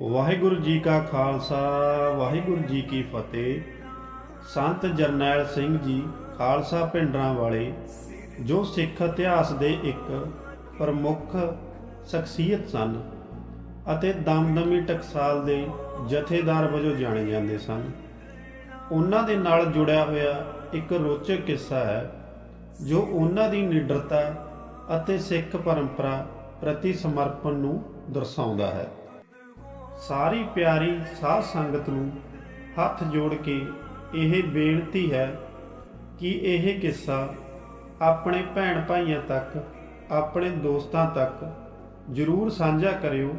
ਵਾਹਿਗੁਰੂ ਜੀ ਕਾ ਖਾਲਸਾ, ਵਾਹਿਗੁਰੂ ਜੀ ਕੀ ਫਤਿਹ। ਸੰਤ ਜਰਨੈਲ ਸਿੰਘ ਜੀ, ਖਾਲਸਾ ਪਿੰਡਰਾਂ ਵਾਲੇ, ਜੋ ਸਿੱਖ ਇਤਿਹਾਸ ਦੇ ਇੱਕ ਪ੍ਰਮੁੱਖ ਸ਼ਖਸੀਅਤ ਸਨ ਅਤੇ ਦਮਦਮੀ ਟਕਸਾਲ ਦੇ ਜਥੇਦਾਰ ਵਜੋਂ ਜਾਣੇ ਜਾਂਦੇ ਸਨ। ਉਹਨਾਂ ਦੇ ਨਾਲ ਜੁੜਿਆ ਹੋਇਆ ਇੱਕ ਰੋਚਕ ਕਿੱਸਾ ਹੈ, ਜੋ ਉਹਨਾਂ ਦੀ ਨਿਡਰਤਾ ਅਤੇ ਸਿੱਖ ਪਰੰਪਰਾ ਪ੍ਰਤੀ ਸਮਰਪਣ ਨੂੰ ਦਰਸਾਉਂਦਾ ਹੈ। ਸਾਰੀ ਪਿਆਰੀ ਸਾਧ ਸੰਗਤ ਨੂੰ ਹੱਥ ਜੋੜ ਕੇ ਇਹ ਬੇਨਤੀ ਹੈ ਕਿ ਇਹ ਕਿੱਸਾ ਆਪਣੇ ਭੈਣ ਭਾਈਆਂ ਤੱਕ, ਆਪਣੇ ਦੋਸਤਾਂ ਤੱਕ ਜਰੂਰ ਸਾਂਝਾ ਕਰਿਓ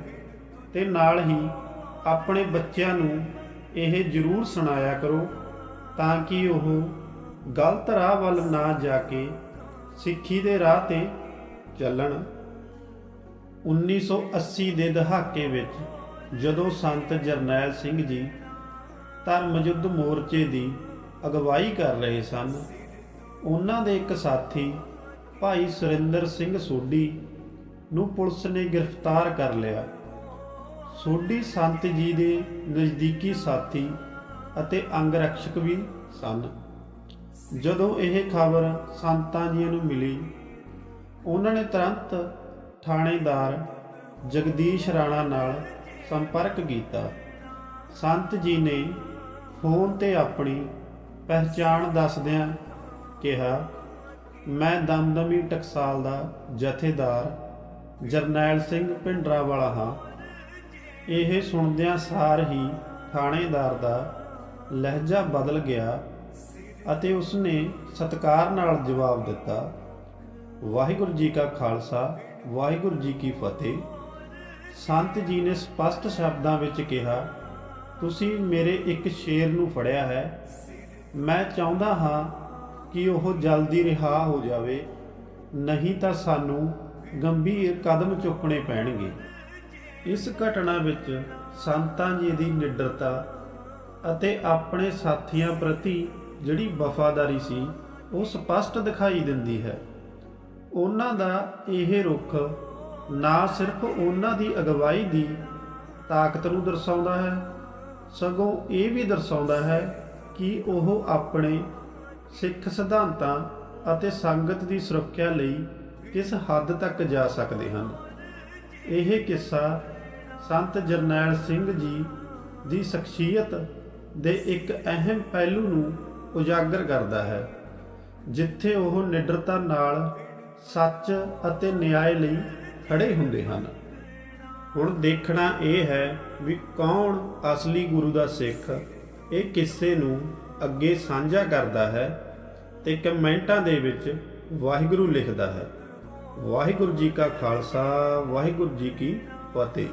ਤੇ ਨਾਲ ਹੀ ਆਪਣੇ ਬੱਚਿਆਂ ਨੂੰ ਇਹ ਜਰੂਰ ਸੁਣਾਇਆ ਕਰੋ ਤਾਂ ਕਿ ਉਹ ਗਲਤ ਰਾਹ ਵੱਲ ਨਾ ਜਾ ਕੇ ਸਿੱਖੀ ਦੇ ਰਾਹ ਤੇ ਚੱਲਣ। 1980 ਦੇ ਦਹਾਕੇ ਵਿੱਚ ਜਦੋਂ ਸੰਤ ਜਰਨੈਲ ਸਿੰਘ ਜੀ ਧਰਮ ਯੁੱਧ ਮੋਰਚੇ ਦੀ ਅਗਵਾਈ ਕਰ ਰਹੇ ਸਨ, ਉਹਨਾਂ ਦੇ ਇੱਕ ਸਾਥੀ ਭਾਈ ਸੁਰਿੰਦਰ ਸਿੰਘ ਸੋਢੀ ਨੂੰ ਪੁਲਿਸ ਨੇ ਗ੍ਰਿਫਤਾਰ ਕਰ ਲਿਆ। ਸੋਢੀ ਸੰਤ ਜੀ ਦੇ ਨਜ਼ਦੀਕੀ ਸਾਥੀ ਅਤੇ ਅੰਗ ਰਕਸ਼ਕ ਵੀ ਸਨ। ਜਦੋਂ ਇਹ ਖਬਰ ਸੰਤਾਂ ਜੀ ਨੂੰ ਮਿਲੀ, ਉਹਨਾਂ ਨੇ ਤੁਰੰਤ ਥਾਣੇਦਾਰ ਜਗਦੀਸ਼ ਰਾਣਾ ਨਾਲ ਸੰਪਰਕ ਕੀਤਾ। ਸੰਤ ਜੀ ਨੇ ਫੋਨ ਤੇ ਆਪਣੀ ਪਹਿਚਾਣ ਦੱਸਦਿਆਂ ਕਿਹਾ, ਮੈਂ ਦਮਦਮੀ ਟਕਸਾਲ ਦਾ ਜਥੇਦਾਰ ਜਰਨੈਲ ਸਿੰਘ ਪਿੰਡਰਾ ਵਾਲਾ ਹਾਂ। ਇਹ ਸੁਣਦਿਆਂ ਸਾਰ ਹੀ ਥਾਣੇਦਾਰ ਦਾ ਲਹਿਜਾ ਬਦਲ ਗਿਆ ਅਤੇ ਉਸਨੇ ਸਤਕਾਰ ਨਾਲ ਜਵਾਬ ਦਿੱਤਾ, ਵਾਹਿਗੁਰੂ ਜੀ ਕਾ ਖਾਲਸਾ, ਵਾਹਿਗੁਰੂ ਜੀ ਕੀ ਫਤਿਹ। ਸੰਤ ਜੀ ਨੇ ਸਪਸ਼ਟ ਸ਼ਬਦਾਂ ਵਿੱਚ ਕਿਹਾ, ਤੁਸੀਂ ਮੇਰੇ ਇੱਕ ਸ਼ੇਰ ਨੂੰ ਫੜਿਆ ਹੈ। ਮੈਂ ਚਾਹੁੰਦਾ ਹਾਂ ਕਿ ਉਹ ਜਲਦੀ ਰਿਹਾ ਹੋ ਜਾਵੇ, ਨਹੀਂ ਤਾਂ ਸਾਨੂੰ ਗੰਭੀਰ ਕਦਮ ਚੁੱਕਣੇ ਪੈਣਗੇ। ਇਸ ਘਟਨਾ ਵਿੱਚ ਸੰਤਾਂ ਜੀ ਦੀ ਨਿਡਰਤਾ ਅਤੇ ਆਪਣੇ ਸਾਥੀਆਂ ਪ੍ਰਤੀ ਜਿਹੜੀ ਵਫਾਦਾਰੀ ਸੀ, ਉਹ ਸਪਸ਼ਟ ਦਿਖਾਈ ਦਿੰਦੀ ਹੈ। ਉਹਨਾਂ ਦਾ ਇਹ ਰੁਖ ਨਾ ਸਿਰਫ ਉਹਨਾਂ ਦੀ ਅਗਵਾਈ ਦੀ ਤਾਕਤ ਨੂੰ ਦਰਸਾਉਂਦਾ ਹੈ, ਸਗੋਂ ਇਹ ਵੀ ਦਰਸਾਉਂਦਾ ਹੈ ਕਿ ਉਹ ਆਪਣੇ ਸਿੱਖ ਸਿਧਾਂਤਾਂ ਅਤੇ ਸੰਗਤ ਦੀ ਸੁਰੱਖਿਆ ਲਈ ਕਿਸ ਹੱਦ ਤੱਕ ਜਾ ਸਕਦੇ ਹਨ। ਇਹ ਕਿੱਸਾ ਸੰਤ ਜਰਨੈਲ ਸਿੰਘ ਜੀ ਦੀ ਸ਼ਖਸੀਅਤ ਦੇ ਇੱਕ ਅਹਿਮ ਪਹਿਲੂ ਨੂੰ ਉਜਾਗਰ ਕਰਦਾ ਹੈ, ਜਿੱਥੇ ਉਹ ਨਿਡਰਤਾ ਨਾਲ ਸੱਚ ਅਤੇ ਨਿਆਂ ਲਈ ਖੜੇ ਹੁੰਦੇ ਹਨ। ਹੁਣ ਦੇਖਣਾ ਇਹ ਹੈ ਵੀ ਕੌਣ ਅਸਲੀ ਗੁਰੂ ਦਾ ਸਿੱਖ, ਇਹ ਕਿੱਸੇ ਨੂੰ ਅੱਗੇ ਸਾਂਝਾ ਕਰਦਾ ਹੈ ਤੇ ਕਮੈਂਟਾਂ ਦੇ ਵਿੱਚ ਵਾਹਿਗੁਰੂ ਲਿਖਦਾ ਹੈ। ਵਾਹਿਗੁਰੂ ਜੀ ਕਾ ਖਾਲਸਾ, ਵਾਹਿਗੁਰੂ ਜੀ ਕੀ ਫਤਿਹ।